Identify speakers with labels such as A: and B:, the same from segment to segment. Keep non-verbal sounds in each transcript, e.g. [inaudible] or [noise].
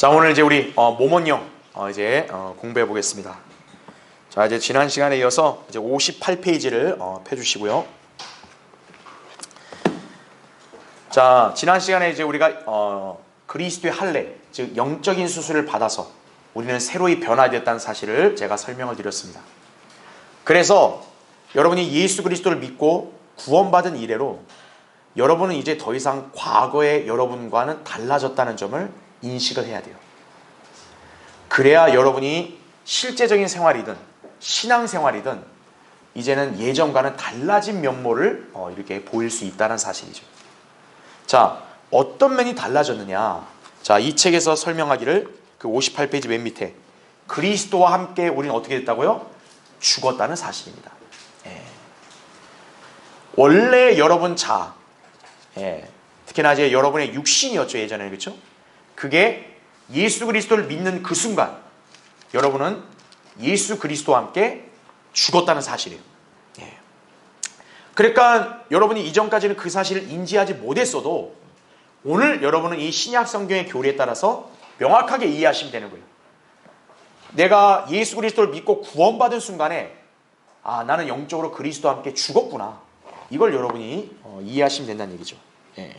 A: 자 오늘 이제 우리 어, 모먼형 어, 이제 어, 공부해 보겠습니다. 자 이제 지난 시간에 이어서 이제 58페이지를 어, 펴주시고요. 자 지난 시간에 이제 우리가 어, 그리스도의 할례 즉 영적인 수술을 받아서 우리는 새로이 변화되었다는 사실을 제가 설명을 드렸습니다. 그래서 여러분이 예수 그리스도를 믿고 구원받은 이래로 여러분은 이제 더 이상 과거의 여러분과는 달라졌다는 점을 인식을 해야 돼요. 그래야 여러분이 실제적인 생활이든 신앙 생활이든 이제는 예전과는 달라진 면모를 어, 이렇게 보일 수 있다는 사실이죠. 자, 어떤 면이 달라졌느냐? 자, 이 책에서 설명하기를 그 58페이지 맨 밑에 그리스도와 함께 우리는 어떻게 됐다고요? 죽었다는 사실입니다. 예. 원래 여러분 자, 예. 특히나 이제 여러분의 육신이었죠 예전에 그렇죠? 그게 예수 그리스도를 믿는 그 순간 여러분은 예수 그리스도와 함께 죽었다는 사실이에요. 예. 그러니까 여러분이 이전까지는 그 사실을 인지하지 못했어도 오늘 여러분은 이 신약 성경의 교리에 따라서 명확하게 이해하시면 되는 거예요. 내가 예수 그리스도를 믿고 구원받은 순간에 아 나는 영적으로 그리스도와 함께 죽었구나. 이걸 여러분이 어, 이해하시면 된다는 얘기죠. 예.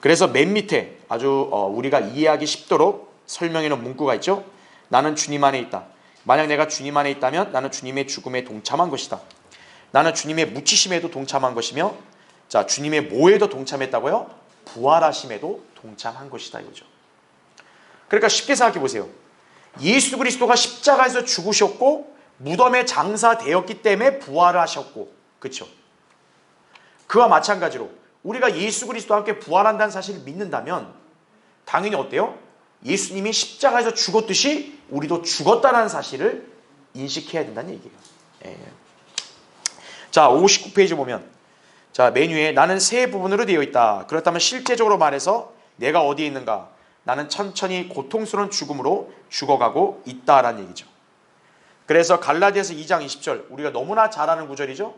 A: 그래서 맨 밑에 아주 어, 우리가 이해하기 쉽도록 설명해 놓은 문구가 있죠. 나는 주님 안에 있다. 만약 내가 주님 안에 있다면 나는 주님의 죽음에 동참한 것이다. 나는 주님의 묻히심에도 동참한 것이며 자 주님의 뭐에도 동참했다고요? 부활하심에도 동참한 것이다 이거죠. 그러니까 쉽게 생각해 보세요. 예수 그리스도가 십자가에서 죽으셨고 무덤에 장사되었기 때문에 부활을 하셨고 그렇죠. 그와 마찬가지로 우리가 예수 그리스도와 함께 부활한다는 사실을 믿는다면 당연히 어때요? 예수님이 십자가에서 죽었듯이 우리도 죽었다는 사실을 인식해야 된다는 얘기예요. 예. 자, 59페이지 보면 자, 메뉴에 나는 세 부분으로 되어 있다. 그렇다면 실제적으로 말해서 내가 어디에 있는가? 나는 천천히 고통스러운 죽음으로 죽어가고 있다라는 얘기죠. 그래서 갈라디아서 2장 20절 우리가 너무나 잘 아는 구절이죠.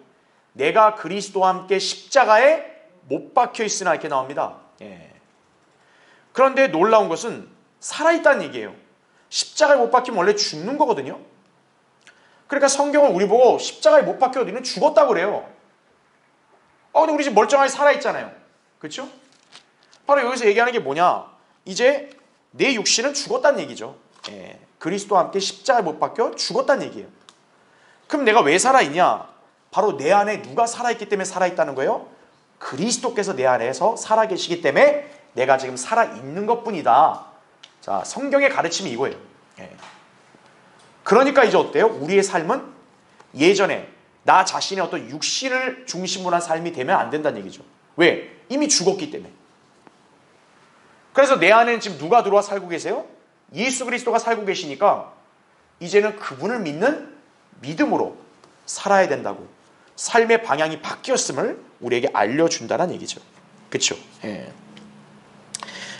A: 내가 그리스도와 함께 십자가에 못 박혀 있으나 이렇게 나옵니다. 예. 그런데 놀라운 것은 살아있다는 얘기예요. 십자가에 못 박히면 원래 죽는 거거든요. 그러니까 성경은 우리 보고 십자가에 못 박혀 너는 죽었다고 그래요. 어, 근데 우리 지금 멀쩡하게 살아있잖아요. 그렇죠? 바로 여기서 얘기하는 게 뭐냐? 이제 내 육신은 죽었다는 얘기죠. 예. 그리스도와 함께 십자가에 못 박혀 죽었다는 얘기예요. 그럼 내가 왜 살아있냐? 바로 내 안에 누가 살아있기 때문에 살아있다는 거예요? 그리스도께서 내 안에서 살아계시기 때문에 내가 지금 살아있는 것 뿐이다. 자, 성경의 가르침이 이거예요. 예. 그러니까 이제 어때요? 우리의 삶은 예전에 나 자신의 어떤 육신을 중심으로 한 삶이 되면 안 된다는 얘기죠. 왜? 이미 죽었기 때문에. 그래서 내 안에는 지금 누가 들어와 살고 계세요? 예수 그리스도가 살고 계시니까 이제는 그분을 믿는 믿음으로 살아야 된다고. 삶의 방향이 바뀌었음을 우리에게 알려준다는 얘기죠. 그렇죠? 예.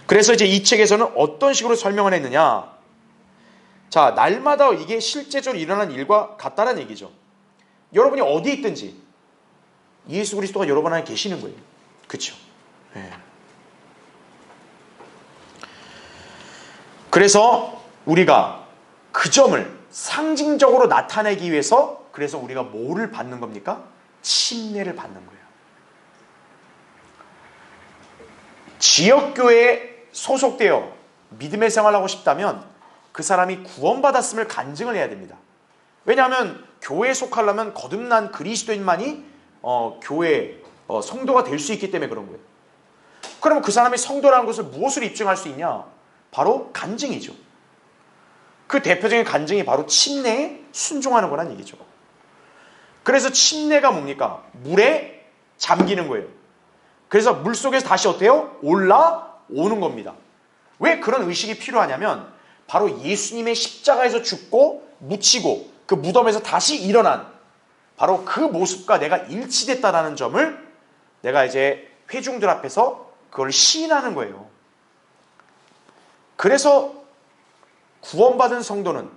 A: 그래서 이제 이 책에서는 어떤 식으로 설명을 했느냐? 자, 날마다 이게 실제적으로 일어나는 일과 같다는 얘기죠. 여러분이 어디 있든지 예수 그리스도가 여러분 안에 계시는 거예요. 그렇죠? 예. 그래서 우리가 그 점을 상징적으로 나타내기 위해서 그래서 우리가 뭐를 받는 겁니까? 침례를 받는 거예요. 지역교회에 소속되어 믿음의 생활을 하고 싶다면 그 사람이 구원받았음을 간증을 해야 됩니다. 왜냐하면 교회에 속하려면 거듭난 그리스도인만이 어, 교회 어, 성도가 될 수 있기 때문에 그런 거예요. 그러면 그 사람이 성도라는 것을 무엇을 입증할 수 있냐? 바로 간증이죠. 그 대표적인 간증이 바로 침례에 순종하는 거란 얘기죠. 그래서 침례가 뭡니까? 물에 잠기는 거예요. 그래서 물 속에서 다시 어때요? 올라오는 겁니다. 왜 그런 의식이 필요하냐면 바로 예수님의 십자가에서 죽고 묻히고 그 무덤에서 다시 일어난 바로 그 모습과 내가 일치됐다라는 점을 내가 이제 회중들 앞에서 그걸 시인하는 거예요. 그래서 구원받은 성도는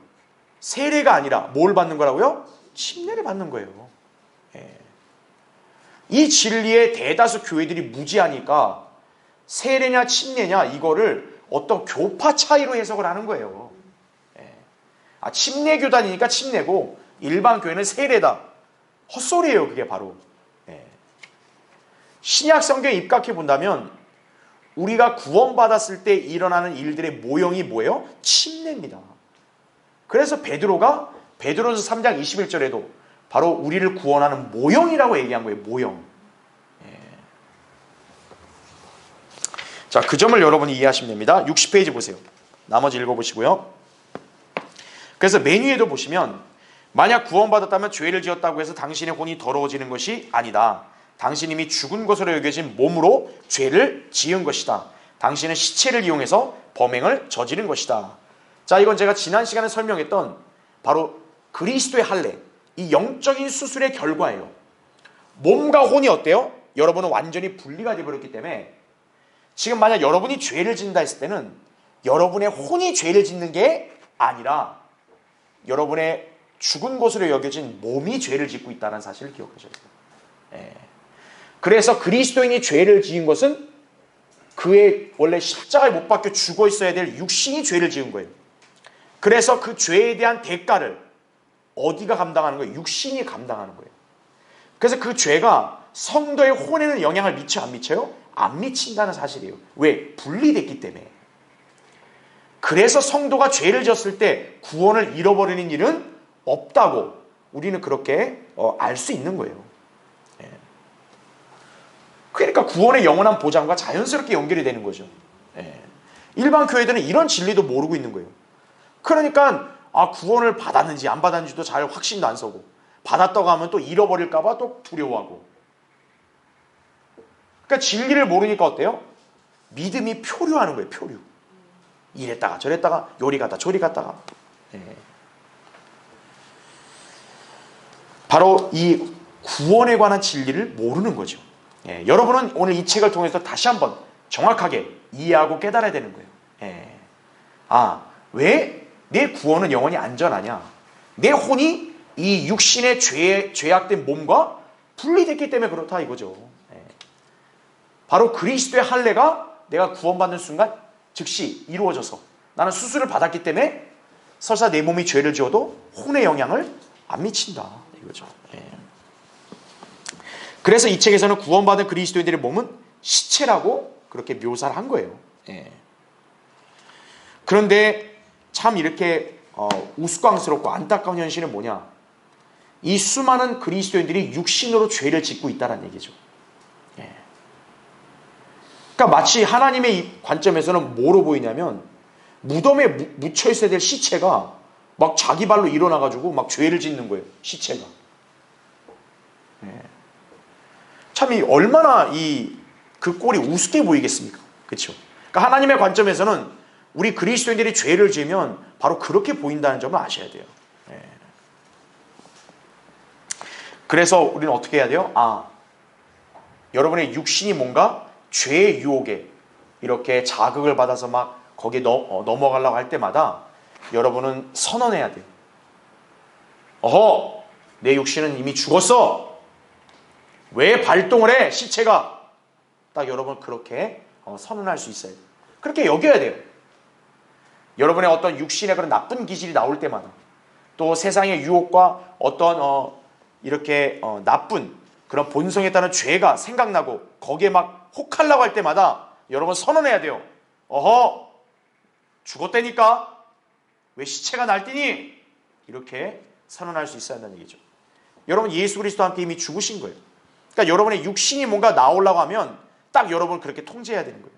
A: 세례가 아니라 뭘 받는 거라고요? 침례를 받는 거예요. 예. 이 진리에 대다수 교회들이 무지하니까 세례냐 침례냐 이거를 어떤 교파 차이로 해석을 하는 거예요. 예. 아, 침례 교단이니까 침례고 일반 교회는 세례다. 헛소리예요, 그게 바로. 예. 신약 성경에 입각해 본다면 우리가 구원받았을 때 일어나는 일들의 모형이 뭐예요? 침례입니다. 그래서 베드로가 베드로서 3장 21절에도 바로 우리를 구원하는 모형이라고 얘기한 거예요. 모형. 예. 자, 그 점을 여러분이 이해하시면 됩니다. 60페이지 보세요. 나머지 읽어보시고요. 그래서 메뉴에도 보시면 만약 구원받았다면 죄를 지었다고 해서 당신의 혼이 더러워지는 것이 아니다. 당신 이미 죽은 것으로 여겨진 몸으로 죄를 지은 것이다. 당신은 시체를 이용해서 범행을 저지른 것이다. 자, 이건 제가 지난 시간에 설명했던 바로 그리스도의 할례, 이 영적인 수술의 결과예요. 몸과 혼이 어때요? 여러분은 완전히 분리가 되어버렸기 때문에 지금 만약 여러분이 죄를 짓는다 했을 때는 여러분의 혼이 죄를 짓는 게 아니라 여러분의 죽은 것으로 여겨진 몸이 죄를 짓고 있다는 사실을 기억하셔야 돼요. 예. 그래서 그리스도인이 죄를 지은 것은 그의 원래 십자가에 못 박혀 죽어 있어야 될 육신이 죄를 지은 거예요. 그래서 그 죄에 대한 대가를 어디가 감당하는 거예요? 육신이 감당하는 거예요. 그래서 그 죄가 성도의 혼에는 영향을 미쳐 안 미쳐요? 안 미친다는 사실이에요. 왜? 분리됐기 때문에. 그래서 성도가 죄를 졌을 때 구원을 잃어버리는 일은 없다고 우리는 그렇게 어, 알수 있는 거예요. 예. 그러니까 구원의 영원한 보장과 자연스럽게 연결이 되는 거죠. 예. 일반 교회들은 이런 진리도 모르고 있는 거예요. 그러니까 아 구원을 받았는지 안 받았는지도 잘 확신도 안 서고 받았다고 하면 또 잃어버릴까 봐 또 두려워하고. 그러니까 진리를 모르니까 어때요? 믿음이 표류하는 거예요. 표류. 이랬다가 저랬다가 요리 갔다 저리 갔다가. 예. 바로 이 구원에 관한 진리를 모르는 거죠. 예, 여러분은 오늘 이 책을 통해서 다시 한번 정확하게 이해하고 깨달아야 되는 거예요. 예. 아, 왜 내 구원은 영원히 안전하냐? 내 혼이 이 육신의 죄, 죄악된 몸과 분리됐기 때문에 그렇다 이거죠. 예. 바로 그리스도의 할례가 내가 구원받는 순간 즉시 이루어져서 나는 수술을 받았기 때문에 설사 내 몸이 죄를 지어도 혼의 영향을 안 미친다 이거죠. 예. 그래서 이 책에서는 구원받은 그리스도인들의 몸은 시체라고 그렇게 묘사를 한 거예요. 예. 그런데 참 이렇게 어, 우스꽝스럽고 안타까운 현실은 뭐냐? 이 수많은 그리스도인들이 육신으로 죄를 짓고 있다는 얘기죠. 예. 그러니까 마치 하나님의 관점에서는 뭐로 보이냐면 무덤에 묻혀 있어야 될 시체가 막 자기 발로 일어나 가지고 막 죄를 짓는 거예요. 시체가. 예. 참이 얼마나 이 그 꼴이 우습게 보이겠습니까? 그렇죠? 그러니까 하나님의 관점에서는 우리 그리스도인들이 죄를 지으면 바로 그렇게 보인다는 점을 아셔야 돼요. 예. 그래서 우리는 어떻게 해야 돼요? 아, 여러분의 육신이 뭔가 죄의 유혹에 이렇게 자극을 받아서 막 거기에 어, 넘어가려고 할 때마다 여러분은 선언해야 돼요. 어허, 내 육신은 이미 죽었어. 왜 발동을 해? 시체가. 딱 여러분 그렇게 어, 선언할 수 있어요. 그렇게 여겨야 돼요. 여러분의 어떤 육신의 그런 나쁜 기질이 나올 때마다 또 세상의 유혹과 어떤 어, 이렇게 어, 나쁜 그런 본성에 따른 죄가 생각나고 거기에 막 혹하려고 할 때마다 여러분 선언해야 돼요. 어허 죽었다니까 왜 시체가 날뛰니 이렇게 선언할 수 있어야 한다는 얘기죠. 여러분 예수 그리스도와 함께 이미 죽으신 거예요. 그러니까 여러분의 육신이 뭔가 나오려고 하면 딱 여러분 그렇게 통제해야 되는 거예요.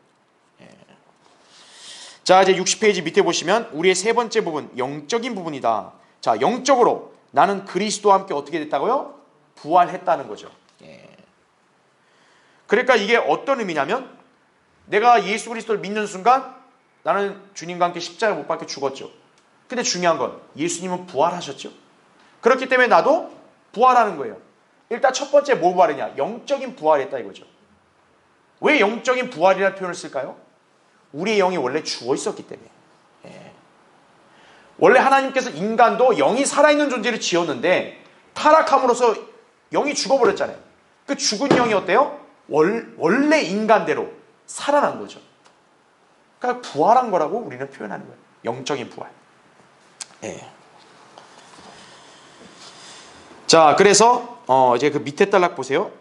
A: 예. 자 이제 60페이지 밑에 보시면 우리의 세 번째 부분 영적인 부분이다. 자 영적으로 나는 그리스도와 함께 어떻게 됐다고요? 부활했다는 거죠. 예. 그러니까 이게 어떤 의미냐면 내가 예수 그리스도를 믿는 순간 나는 주님과 함께 십자가에 못 박혀 죽었죠. 근데 중요한 건 예수님은 부활하셨죠. 그렇기 때문에 나도 부활하는 거예요. 일단 첫 번째 뭐 부활이냐? 영적인 부활했다 이거죠. 왜 영적인 부활이라는 표현을 쓸까요? 우리의 영이 원래 죽어 있었기 때문에. 예. 원래 하나님께서 인간도 영이 살아있는 존재를 지었는데 타락함으로써 영이 죽어버렸잖아요. 그 죽은 영이 어때요? 월, 원래 인간대로 살아난 거죠. 그러니까 부활한 거라고 우리는 표현하는 거예요. 영적인 부활. 예. 자, 그래서 어 이제 그 밑에 단락 보세요.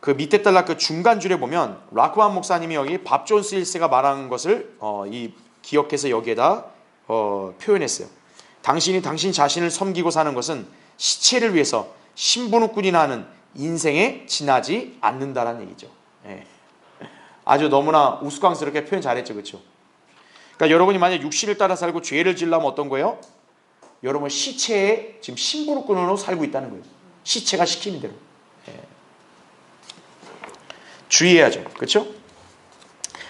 A: 그 밑에 단락 그 중간 줄에 보면 라크만 목사님이 여기 밥 존스 1세가 말하는 것을 어, 이 기억해서 여기에다 어, 표현했어요. 당신이 당신 자신을 섬기고 사는 것은 시체를 위해서 신분후꾼이나 하는 인생에 지나지 않는다라는 얘기죠. 예. 아주 너무나 우스꽝스럽게 표현 잘했죠, 그렇죠? 그러니까 여러분이 만약 육신을 따라 살고 죄를 지으려면 어떤 거예요? 여러분 시체에 지금 신분후꾼으로 살고 있다는 거예요. 시체가 시키는 대로. 예. 주의해야죠. 그렇죠?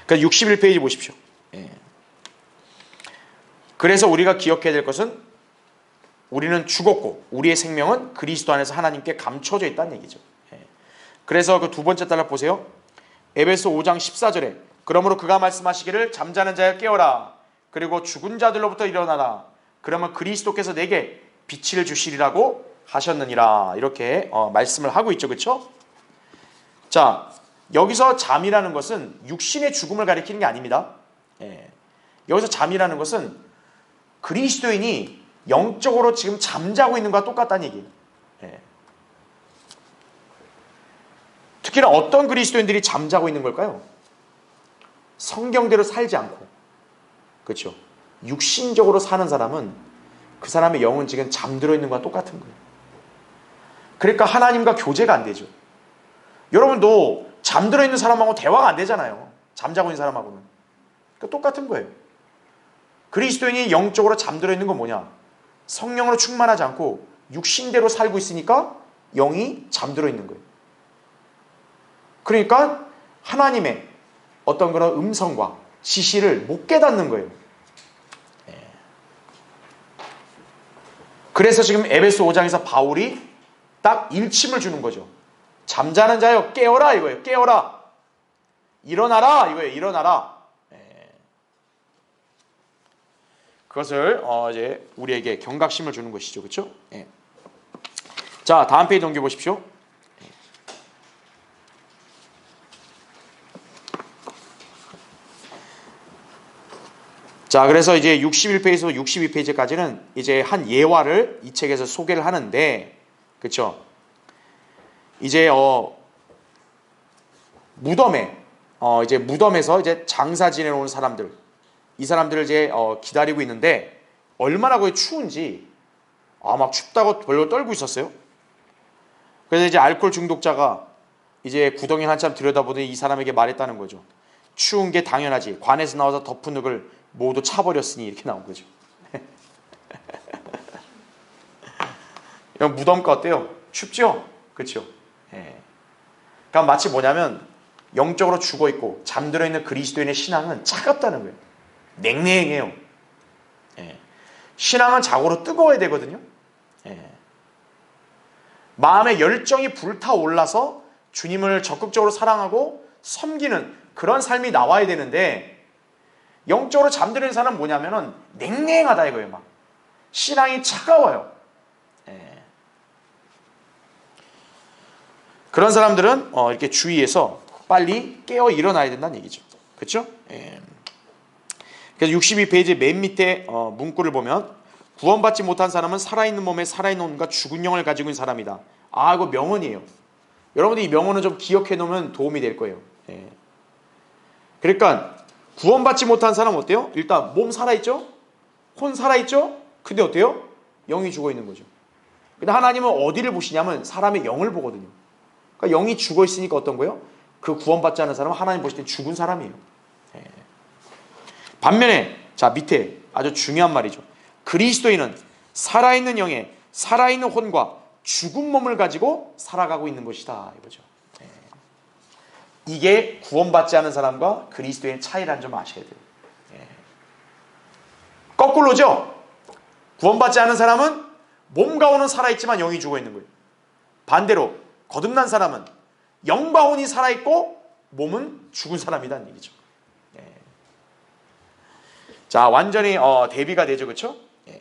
A: 그러니까 61페이지 보십시오. 예. 그래서 우리가 기억해야 될 것은 우리는 죽었고 우리의 생명은 그리스도 안에서 하나님께 감춰져 있다는 얘기죠. 예. 그래서 그 두 번째 달락 보세요. 에베소 5장 14절에 그러므로 그가 말씀하시기를 잠자는 자여 깨어라 그리고 죽은 자들로부터 일어나라 그러면 그리스도께서 내게 빛을 주시리라고 하셨느니라 이렇게 어, 말씀을 하고 있죠. 그렇죠? 자, 여기서 잠이라는 것은 육신의 죽음을 가리키는 게 아닙니다. 예. 여기서 잠이라는 것은 그리스도인이 영적으로 지금 잠자고 있는 것과 똑같다는 얘기예요. 예. 특히나 어떤 그리스도인들이 잠자고 있는 걸까요? 성경대로 살지 않고 그렇죠. 육신적으로 사는 사람은 그 사람의 영은 지금 잠들어 있는 것과 똑같은 거예요. 그러니까 하나님과 교제가 안 되죠. 여러분도 잠들어 있는 사람하고 대화가 안 되잖아요. 잠자고 있는 사람하고는. 그러니까 똑같은 거예요. 그리스도인이 영적으로 잠들어 있는 건 뭐냐? 성령으로 충만하지 않고 육신대로 살고 있으니까 영이 잠들어 있는 거예요. 그러니까 하나님의 어떤 그런 음성과 지시를 못 깨닫는 거예요. 예. 그래서 지금 에베소 5장에서 바울이 딱 일침을 주는 거죠. 잠자는 자여 깨어라 이거예요. 깨어라. 일어나라 이거예요. 일어나라. 예. 그것을 어 이제 우리에게 경각심을 주는 것이죠. 그렇죠? 예. 자, 다음 페이지 넘겨 보십시오. 자, 그래서 이제 61페이지에서 62페이지까지는 이제 한 예화를 이 책에서 소개를 하는데, 그렇죠? 이제 어 무덤에 어 이제 무덤에서 이제 장사 지내러 온 사람들, 이 사람들을 이제 어 기다리고 있는데 얼마나 거기 추운지 아 막 춥다고 벌벌 떨고 있었어요. 그래서 이제 알코올 중독자가 이제 구덩이 한참 들여다보더니 이 사람에게 말했다는 거죠. 추운 게 당연하지. 관에서 나와서 덮은 흙을 모두 차버렸으니 이렇게 나온 거죠. [laughs] 이건 무덤가 어때요? 춥죠? 그렇죠? 예. 그러니까 마치 뭐냐면 영적으로 죽어 있고 잠들어 있는 그리스도인의 신앙은 차갑다는 거예요. 냉랭해요. 예. 신앙은 자고로 뜨거워야 되거든요. 예. 마음의 열정이 불타올라서 주님을 적극적으로 사랑하고 섬기는 그런 삶이 나와야 되는데 영적으로 잠드는 사람은 뭐냐면은 냉랭하다 이거예요, 막. 신앙이 차가워요. 그런 사람들은 어, 이렇게 주의해서 빨리 깨어 일어나야 된다는 얘기죠. 그렇죠? 예. 그래서 62페이지 맨 밑에 어, 문구를 보면 구원받지 못한 사람은 살아있는 몸에 살아있는 몸과 죽은 영을 가지고 있는 사람이다. 아, 이거 명언이에요. 여러분들 이 명언을 좀 기억해 놓으면 도움이 될 거예요. 예. 그러니까 구원받지 못한 사람 은 어때요? 일단 몸 살아있죠? 혼 살아있죠? 근데 어때요? 영이 죽어 있는 거죠. 근데 하나님은 어디를 보시냐면 사람의 영을 보거든요. 그러니까 영이 죽어 있으니까 어떤 거예요? 그 구원받지 않은 사람은 하나님 보실 때 죽은 사람이에요. 예. 반면에 자 밑에 아주 중요한 말이죠. 그리스도인은 살아있는 영에 살아있는 혼과 죽은 몸을 가지고 살아가고 있는 것이다 이거죠. 예. 이게 구원받지 않은 사람과 그리스도의 차이라는 점 아셔야 돼요. 예. 거꾸로죠. 구원받지 않은 사람은 몸과 혼은 살아있지만 영이 죽어 있는 거예요. 반대로 거듭난 사람은 영과 혼이 살아있고 몸은 죽은 사람이라는 얘기죠. 예. 자 완전히 어, 대비가 되죠, 그렇죠? 예.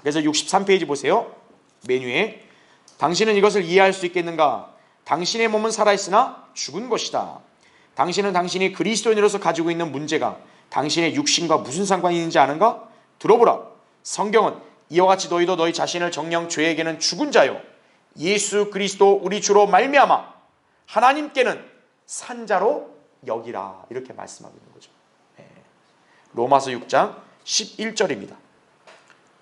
A: 그래서 63페이지 보세요. 메뉴에 당신은 이것을 이해할 수 있겠는가? 당신의 몸은 살아있으나 죽은 것이다. 당신은 당신이 그리스도인으로서 가지고 있는 문제가 당신의 육신과 무슨 상관이 있는지 아는가? 들어보라. 성경은 이와 같이 너희도 너희 자신을 정령 죄에게는 죽은 자요 예수 그리스도 우리 주로 말미암아 하나님께는 산자로 여기라 이렇게 말씀하고 있는 거죠. 예. 로마서 6장 11절입니다.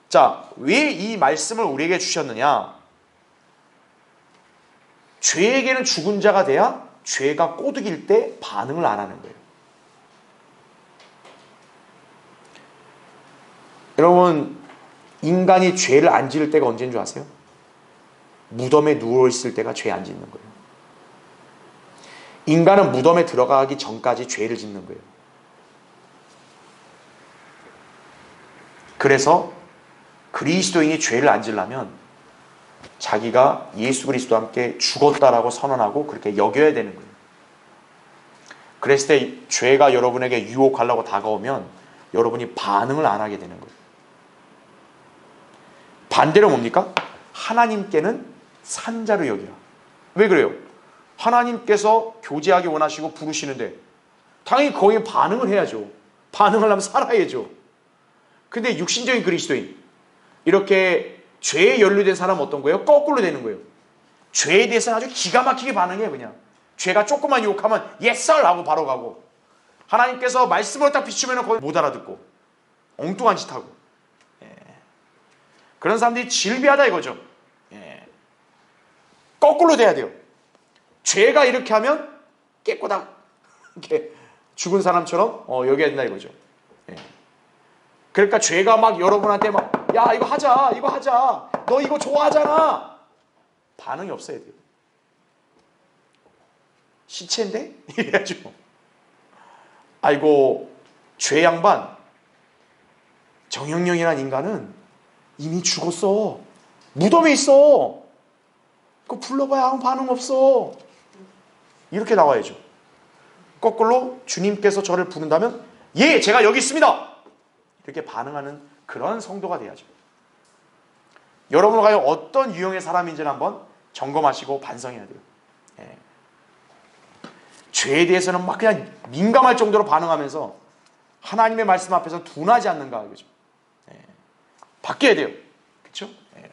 A: 자, 왜 이 말씀을 우리에게 주셨느냐? 죄에게는 죽은 자가 돼야 죄가 꼬드길 때 반응을 안 하는 거예요. 여러분, 인간이 죄를 안 지을 때가 언제인 줄 아세요? 무덤에 누워 있을 때가 죄 안 짓는 거예요. 인간은 무덤에 들어가기 전까지 죄를 짓는 거예요. 그래서 그리스도인이 죄를 안 지려면 자기가 예수 그리스도와 함께 죽었다라고 선언하고 그렇게 여겨야 되는 거예요. 그랬을 때 죄가 여러분에게 유혹하려고 다가오면 여러분이 반응을 안 하게 되는 거예요. 반대로 뭡니까? 하나님께는 산자로 여기라. 왜 그래요? 하나님께서 교제하기 원하시고 부르시는데 당연히 거기에 반응을 해야죠. 반응을 하면 살아야죠. 근데 육신적인 그리스도인 이렇게 죄에 연루된 사람은 어떤 거예요? 거꾸로 되는 거예요. 죄에 대해서는 아주 기가 막히게 반응해요, 그냥. 죄가 조금만 yes sir 하고 바로 가고 하나님께서 말씀을 딱 비추면 거의 못 알아듣고 엉뚱한 짓 하고 예. 그런 사람들이 질비하다 이거죠. 예. 거꾸로 돼야 돼요. 죄가 이렇게 하면 깨꼬당 이렇게 죽은 사람처럼 어, 여겨야 된다 이거죠. 예. 그러니까 죄가 막 여러분한테 막 야 이거 하자 이거 하자 너 이거 좋아하잖아 반응이 없어야 돼요. 시체인데 [laughs] 이래야죠. 아이고 죄 양반 정영영이란 인간은 이미 죽었어 무덤에 있어. 그거 불러봐야 아무 반응 없어. 이렇게 나와야죠. 거꾸로 주님께서 저를 부른다면 예 제가 여기 있습니다. 이렇게 반응하는 그런 성도가 돼야죠. 여러분 과연 어떤 유형의 사람인지를 한번 점검하시고 반성해야 돼요. 예. 죄에 대해서는 막 그냥 민감할 정도로 반응하면서 하나님의 말씀 앞에서 둔하지 않는가 이거죠. 예. 바뀌어야 돼요. 그렇죠? 예.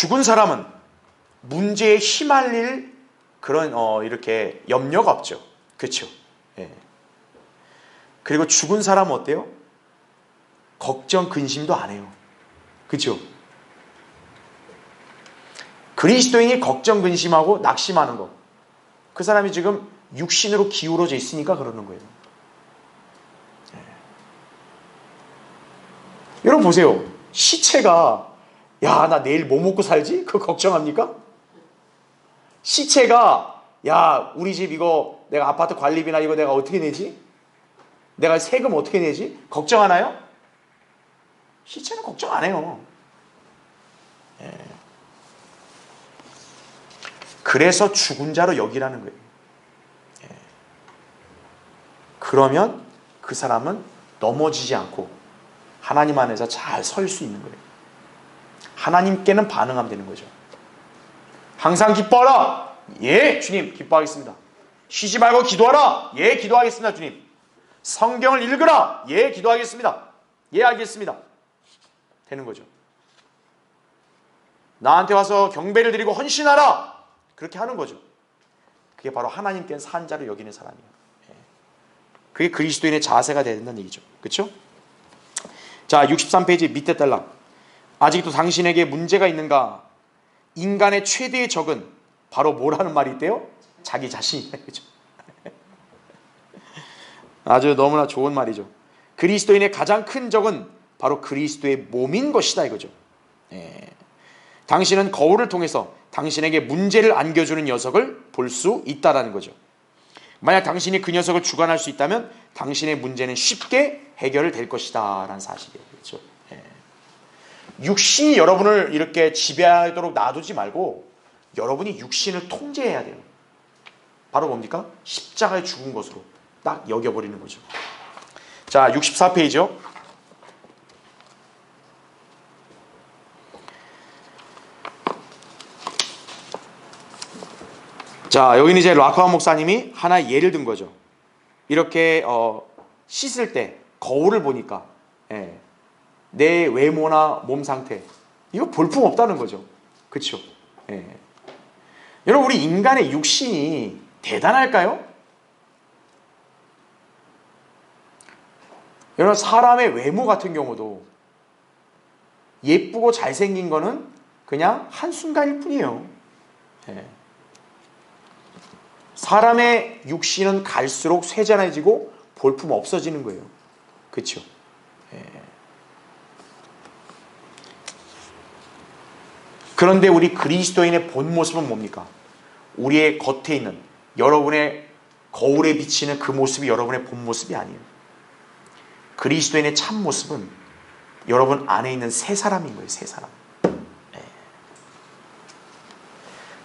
A: 죽은 사람은 문제에 휘말릴 그런 어, 이렇게 염려가 없죠. 그렇죠? 예. 그리고 죽은 사람은 어때요? 걱정, 근심도 안 해요. 그죠? 그리스도인이 걱정, 근심하고 낙심하는 거. 그 사람이 지금 육신으로 기울어져 있으니까 그러는 거예요. 네. 여러분 보세요. 시체가 야, 나 내일 뭐 먹고 살지? 그거 걱정합니까? 시체가 야, 우리 집 이거 내가 아파트 관리비나 이거 내가 어떻게 내지? 내가 세금 어떻게 내지? 걱정하나요? 시체는 걱정 안 해요. 예. 그래서 죽은 자로 여기라는 거예요. 예. 그러면 그 사람은 넘어지지 않고 하나님 안에서 잘 설 수 있는 거예요. 하나님께는 반응하면 되는 거죠. 항상 기뻐하라. 예, 주님, 기뻐하겠습니다. 쉬지 말고 기도하라. 예, 기도하겠습니다, 주님. 성경을 읽으라. 예, 기도하겠습니다. 예, 알겠습니다. 되는 거죠. 나한테 와서 경배를 드리고 헌신하라. 그렇게 하는 거죠. 그게 바로 하나님께 산자를 여기는 사람이에요. 예. 그게 그리스도인의 자세가 되야 된다는 얘기죠. 그렇죠? 자, 63페이지 밑에 달랑. 아직도 당신에게 문제가 있는가? 인간의 최대의 적은 바로 뭐라는 말이 있대요? 자기 자신이다. 그죠? [laughs] 아주 너무나 좋은 말이죠. 그리스도인의 가장 큰 적은 바로 그리스도의 몸인 것이다 이거죠. 예. 당신은 거울을 통해서 당신에게 문제를 안겨주는 녀석을 볼 수 있다라는 거죠. 만약 당신이 그 녀석을 주관할 수 있다면 당신의 문제는 쉽게 해결될 것이다라는 사실이에요. 그렇죠? 예. 육신이 여러분을 이렇게 지배하도록 놔두지 말고 여러분이 육신을 통제해야 돼요. 바로 뭡니까? 십자가에 죽은 것으로 딱 여겨버리는 거죠. 자, 64페이지요. 자, 여기는 이제 라카와 목사님이 하나의 예를 든 거죠. 이렇게 어, 씻을 때 거울을 보니까 예, 내 외모나 몸 상태 이거 볼품 없다는 거죠. 그렇죠? 예. 여러분 우리 인간의 육신이 대단할까요? 여러분 사람의 외모 같은 경우도 예쁘고 잘생긴 거는 그냥 한순간일 뿐이에요. 예. 사람의 육신은 갈수록 쇠잔해지고 볼품 없어지는 거예요. 그렇죠? 그런데 우리 그리스도인의 본 모습은 뭡니까? 우리의 겉에 있는 여러분의 거울에 비치는 그 모습이 여러분의 본 모습이 아니에요. 그리스도인의 참 모습은 여러분 안에 있는 새 사람인 거예요. 새 사람. 네.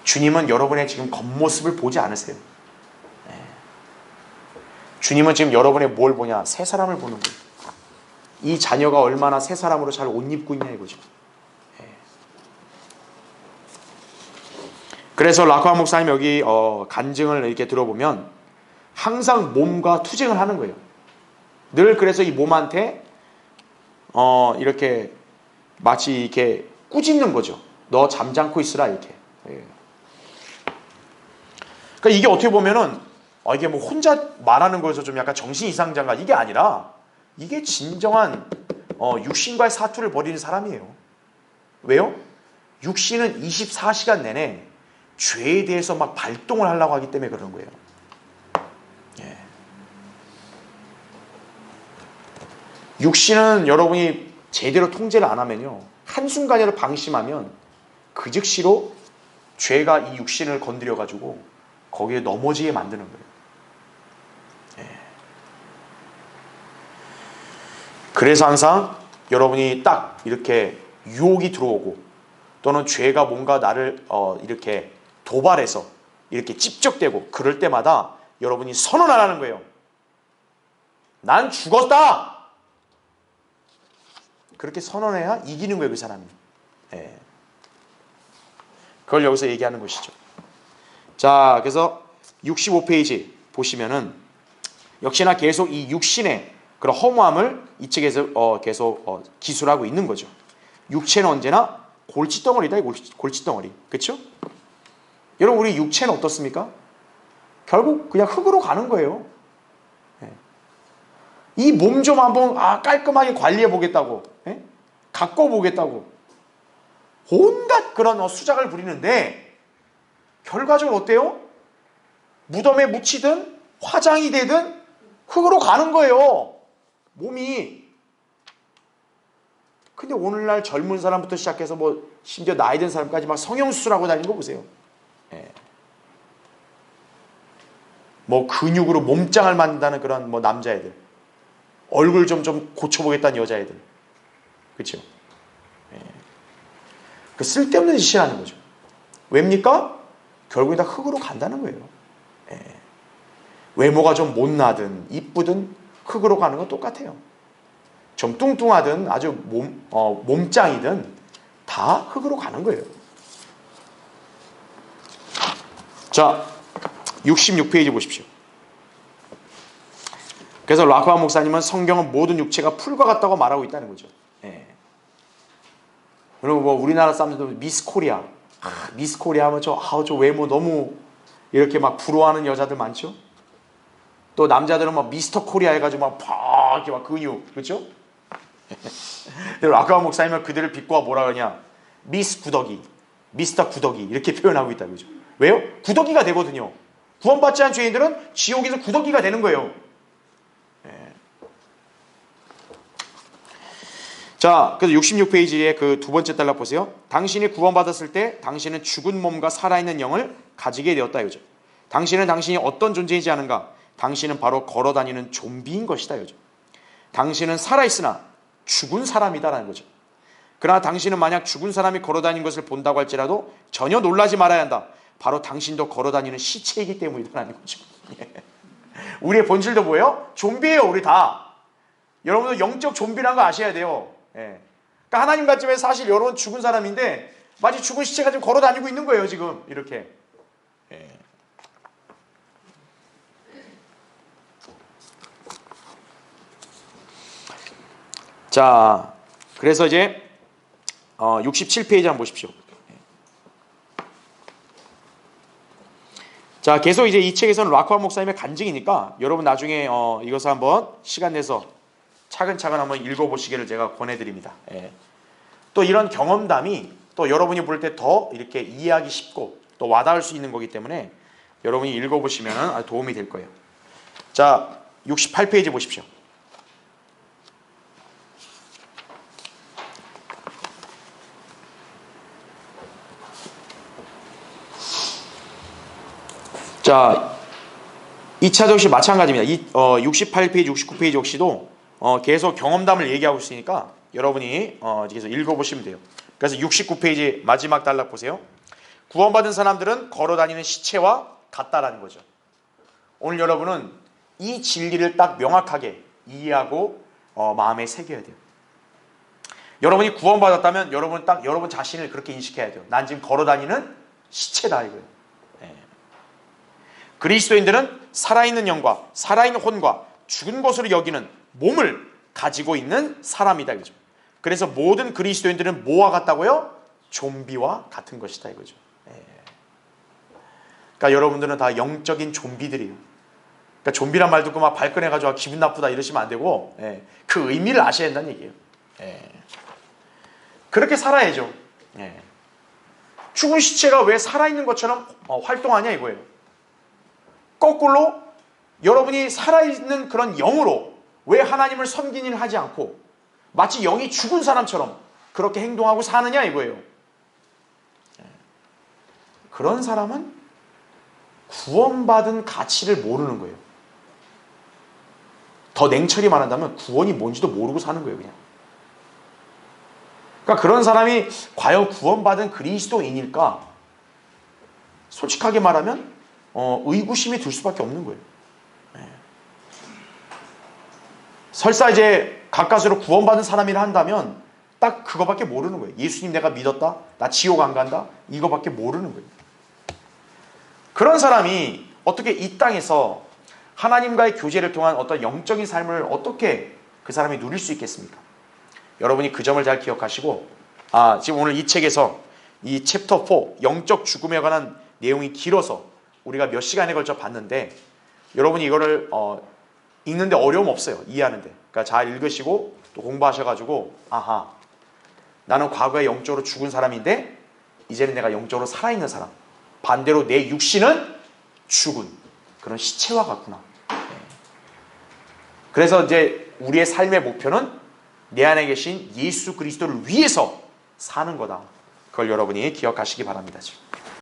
A: 주님은 여러분의 지금 겉모습을 보지 않으세요. 네. 주님은 지금 여러분의 뭘 보냐? 새 사람을 보는 거예요. 이 자녀가 얼마나 새 사람으로 잘 옷 입고 있냐 이거죠. 그래서 라쿠아 목사님 여기 어, 간증을 이렇게 들어보면 항상 몸과 투쟁을 하는 거예요. 늘 그래서 이 몸한테 어, 이렇게 마치 이렇게 꾸짖는 거죠. 너 잠잠고 있으라 이렇게. 예. 그러니까 이게 어떻게 보면은 어, 이게 뭐 혼자 말하는 거에서 좀 약간 정신 이상 장가 이게 아니라 이게 진정한 어, 육신과의 사투를 벌이는 사람이에요. 왜요? 육신은 24시간 내내 죄에 대해서 막 발동을 하려고 하기 때문에 그러는 거예요. 예. 육신은 여러분이 제대로 통제를 안 하면요. 한순간이라도 방심하면 그 즉시로 죄가 이 육신을 건드려 가지고 거기에 넘어지게 만드는 거예요. 예. 그래서 항상 여러분이 딱 이렇게 유혹이 들어오고 또는 죄가 뭔가 나를 어 이렇게 도발해서 이렇게 찝적대고 그럴 때마다 여러분이 선언하라는 거예요. 난 죽었다. 그렇게 선언해야 이기는 거예요, 그 사람이. 예. 그걸 여기서 얘기하는 것이죠. 자, 그래서 65페이지 보시면은 역시나 계속 이 육신의 그런 허무함을 이 책에서 어, 계속 어, 기술하고 있는 거죠. 육체는 언제나 골칫덩어리다, 이 골칫, 골칫덩어리. 그렇죠? 여러분 우리 육체는 어떻습니까? 결국 그냥 흙으로 가는 거예요. 예. 이몸 좀 한번 아, 깔끔하게 관리해 보겠다고, 예? 가꿔 보겠다고 온갖 그런 어, 수작을 부리는데 결과적으로 어때요? 무덤에 묻히든 화장이 되든 흙으로 가는 거예요. 몸이. 근데 오늘날 젊은 사람부터 시작해서 뭐 심지어 나이 든 사람까지 막 성형수술하고 다니는 거 보세요. 예. 뭐 근육으로 몸짱을 만든다는 그런 뭐 남자애들 얼굴 좀 좀 고쳐보겠다는 여자애들 그렇죠? 예. 그 쓸데없는 짓을 하는 거죠. 왜입니까? 결국에 다 흙으로 간다는 거예요. 예. 외모가 좀 못나든 이쁘든 흙으로 가는 건 똑같아요. 좀 뚱뚱하든 아주 몸, 어, 몸짱이든 다 흙으로 가는 거예요. 자, 66페이지 보십시오. 그래서 라크바 목사님은 성경은 모든 육체가 풀과 같다고 말하고 있다는 거죠. 예. 그리고 뭐 우리나라 사람들도 미스 코리아, 아, 미스 코리아 하면 저, 아, 저 외모 너무 이렇게 막 부러워하는 여자들 많죠. 또 남자들은 막 미스터 코리아 해가지고 막 팍 이렇게 막 근육, 그렇죠? [laughs] 라크바 목사님은 그들을 비꼬아 뭐라 그러냐? 미스 구더기, 미스터 구더기 이렇게 표현하고 있다 그죠? 왜요? 구더기가 되거든요. 구원받지 않은 죄인들은 지옥에서 구더기가 되는 거예요. 예. 자, 그래서 66페이지에 그 두 번째 달락 보세요. 당신이 구원받았을 때 당신은 죽은 몸과 살아있는 영을 가지게 되었다 이거죠. 당신은 당신이 어떤 존재이지 않은가? 당신은 바로 걸어다니는 좀비인 것이다 이거죠. 당신은 살아있으나 죽은 사람이다라는 거죠. 그러나 당신은 만약 죽은 사람이 걸어다니는 것을 본다고 할지라도 전혀 놀라지 말아야 한다. 바로 당신도 걸어다니는 시체이기 때문이다라는 거죠. [laughs] 예. 우리의 본질도 뭐예요? 좀비예요, 우리 다. 여러분도 영적 좀비라는 거 아셔야 돼요. 예. 그러니까 하나님 같지만 사실 여러분 죽은 사람인데 마치 죽은 시체가 지금 걸어 다니고 있는 거예요, 지금. 이렇게. 예. 자, 그래서 이제 어, 67페이지 한번 보십시오. 자, 계속 이제 이 책에서는 라쿠아 목사님의 간증이니까 여러분 나중에 어, 이것을 한번 시간 내서 차근차근 한번 읽어보시기를 제가 권해드립니다. 예. 또 이런 경험담이 또 여러분이 볼 때 더 이렇게 이해하기 쉽고 또 와닿을 수 있는 거기 때문에 여러분이 읽어보시면 도움이 될 거예요. 자, 68페이지 보십시오. 자, 2차 적시 마찬가지입니다. 이, 어, 68페이지, 69페이지 역시도 어, 계속 경험담을 얘기하고 있으니까 여러분이 어, 계속 읽어보시면 돼요. 그래서 69페이지 마지막 단락 보세요. 구원받은 사람들은 걸어다니는 시체와 같다라는 거죠. 오늘 여러분은 이 진리를 딱 명확하게 이해하고 어, 마음에 새겨야 돼요. 여러분이 구원받았다면 여러분 딱 여러분 자신을 그렇게 인식해야 돼요. 난 지금 걸어다니는 시체다 이거예요. 예. 그리스도인들은 살아있는 영과 살아있는 혼과 죽은 것으로 여기는 몸을 가지고 있는 사람이다 이거죠. 그래서 모든 그리스도인들은 뭐와 같다고요? 좀비와 같은 것이다 이거죠. 예. 그러니까 여러분들은 다 영적인 좀비들이에요. 그러니까 좀비란 말 듣고 막 발끈해가지고 기분 나쁘다 이러시면 안 되고 예. 그 의미를 아셔야 된다는 얘기예요. 예. 그렇게 살아야죠. 예. 죽은 시체가 왜 살아있는 것처럼 어, 활동하냐 이거예요. 거꾸로 여러분이 살아있는 그런 영으로 왜 하나님을 섬긴 일을 하지 않고 마치 영이 죽은 사람처럼 그렇게 행동하고 사느냐 이거예요. 예. 그런 사람은 구원받은 가치를 모르는 거예요. 더 냉철히 말한다면 구원이 뭔지도 모르고 사는 거예요, 그냥. 그러니까 그런 사람이 과연 구원받은 그리스도인일까? 솔직하게 말하면 어, 의구심이 들 수밖에 없는 거예요. 네. 설사 이제 가까스로 구원받은 사람이라 한다면 딱 그거밖에 모르는 거예요. 예수님 내가 믿었다? 나 지옥 안 간다? 이거밖에 모르는 거예요. 그런 사람이 어떻게 이 땅에서 하나님과의 교제를 통한 어떤 영적인 삶을 어떻게 그 사람이 누릴 수 있겠습니까? 여러분이 그 점을 잘 기억하시고 아 지금 오늘 이 책에서 이 챕터 4 영적 죽음에 관한 내용이 길어서 우리가 몇 시간에 걸쳐 봤는데 여러분이 이거를 어, 읽는데 어려움 없어요 이해하는데 그러니까 잘 읽으시고 또 공부하셔가지고 아하 나는 과거에 영적으로 죽은 사람인데 이제는 내가 영적으로 살아있는 사람 반대로 내 육신은 죽은 그런 시체와 같구나 네. 그래서 이제 우리의 삶의 목표는 내 안에 계신 예수 그리스도를 위해서 사는 거다. 그걸 여러분이 기억하시기 바랍니다. 지금.